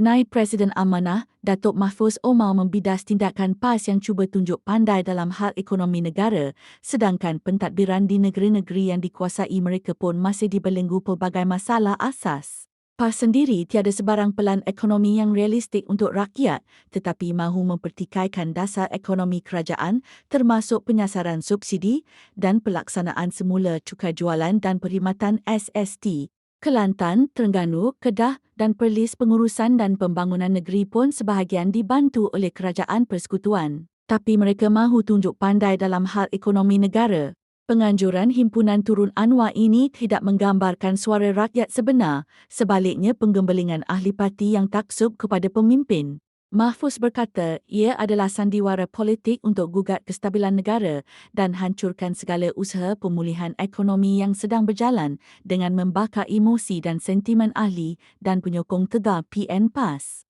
Naib Presiden Amanah, Datuk Mahfuz Omar membidas tindakan PAS yang cuba tunjuk pandai dalam hal ekonomi negara, sedangkan pentadbiran di negeri-negeri yang dikuasai mereka pun masih dibelenggu pelbagai masalah asas. PAS sendiri tiada sebarang pelan ekonomi yang realistik untuk rakyat, tetapi mahu mempertikaikan dasar ekonomi kerajaan termasuk penyasaran subsidi dan pelaksanaan semula cukai jualan dan perkhidmatan SST. Kelantan, Terengganu, Kedah dan Perlis pengurusan dan pembangunan negeri pun sebahagian dibantu oleh kerajaan persekutuan. Tapi mereka mahu tunjuk pandai dalam hal ekonomi negara. Penganjuran himpunan turun Anwar ini tidak menggambarkan suara rakyat sebenar, sebaliknya penggembelingan ahli parti yang taksub kepada pemimpin. Mahfuz berkata ia adalah sandiwara politik untuk gugat kestabilan negara dan hancurkan segala usaha pemulihan ekonomi yang sedang berjalan dengan membakar emosi dan sentimen ahli dan penyokong tegar PN PAS.